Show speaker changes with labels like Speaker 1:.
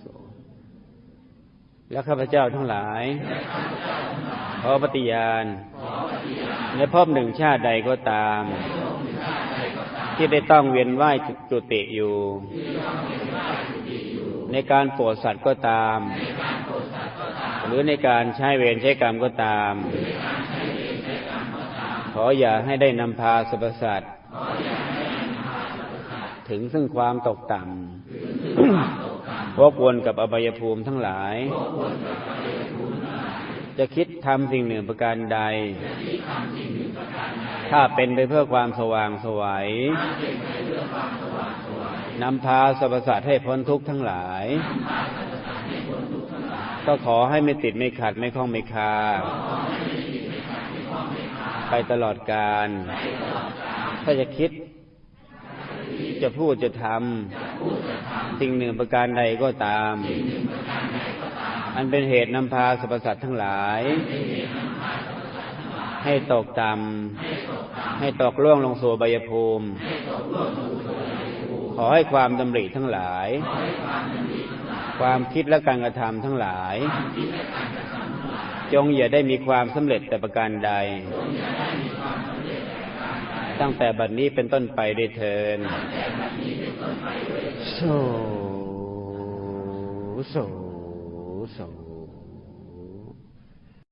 Speaker 1: โสแล้วข้าพเจ้าทั้งหลาย ขอปฏิญาณในภพหนึ่งชาติใดก็ตาม ที่ได้ต้องเวียนว่ายจุติอยู่ ในการโปรดสัตว์ก็ตาม หรือในการใช้เวรใช้กรรมก็ตาม ขออย่าให้ได้นำพาสรรพสัตว์ถึงซึ่งความตกต่ำ วกวนกับอบายภูมิทั้งหลาย จะคิดทำสิ่งหนึ่งประการใด ถ้าเป็นไปเพื่อความสว่างไสวัยนำพาสรรพสัตว์ให้พ้นทุกข์ทั้งหลาย ก็ขอให้ไม่ติดไม่ขัดไม่คล้องไม่คา ไปตลอดกาลถ้าจะคิด จะพูดจะทำ สิ่งหนึ่งประการใดก็ตาม อันเป็นเหตุนำพาสรรพสัตว์ทั้งหลาย ให้ตกต่ำให้ตกล่วงลงสู่ใบายภูมิ ขอให้ความดำริทั้งหลาย ความคิดและการกระทำทั้งหลาย จงอย่าได้มีความสำเร็จแต่ประการใด ตั้งแต่บัดนี้เป็นต้นไปได้เทินโสโสโส